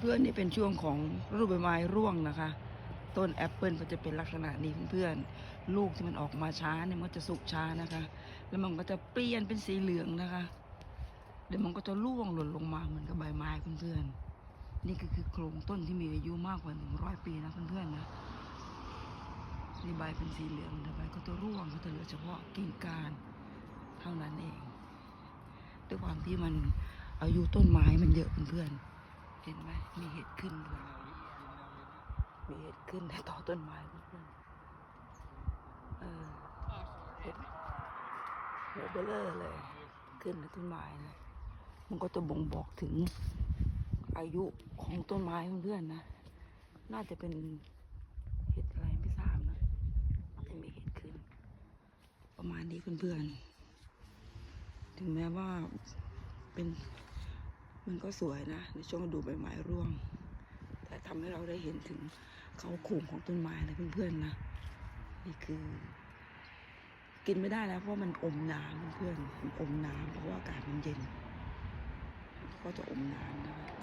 เพื่อนๆนี่เป็นช่วงของฤดูใบไม้ร่วงนะคะ ต้นแอปเปิลก็จะเป็นลักษณะนี้เพื่อนๆ ลูกที่มันออกมาช้าเนี่ยมันก็จะสุกช้านะคะ แล้วมันก็จะเปลี่ยนเป็นสีเหลืองนะคะ เดี๋ยวมันก็จะร่วงหล่นลงมาเหมือนกับใบไม้เพื่อนๆ นี่คือคือโครงต้นที่มีอายุมากกว่าหนึ่งร้อยปีนะเพื่อนๆนะนี่ใบเป็นสีเหลืองแต่ใบก็จะร่วงก็จะเหลือเฉพาะกิ่งก้านเท่านั้นเอง ด้วยความที่มันอายุต้นไม้มันเยอะเพื่อนๆ เห็นไหมมีเห็ดขึ้นด้วยมีเห็ดขึ้นในต่อต้นไม้เพื่อนเออเห็ดเห็ดเบลอเลย ขึ้นในต้นไม้นะมันก็จะบ่งบอกถึงอายุของต้นไม้เพื่อนๆนะ น่าจะเป็นเห็ดอะไรไม่ทราบนะที่มีเห็ดขึ้น ประมาณนี้เพื่อนๆ ถึงแม้ว่าเป็น มันก็สวยนะในช่วงดูใบไม้ร่วง แต่ทำให้เราได้เห็นถึงเขาโครงของต้นไม้นะเพื่อนๆนะนี่คือ กินไม่ได้แล้วเพราะมันอมน้ำเพื่อนๆมันอมน้ำเพราะว่าอากาศมันเย็นก็จะอมน้ำนะคะ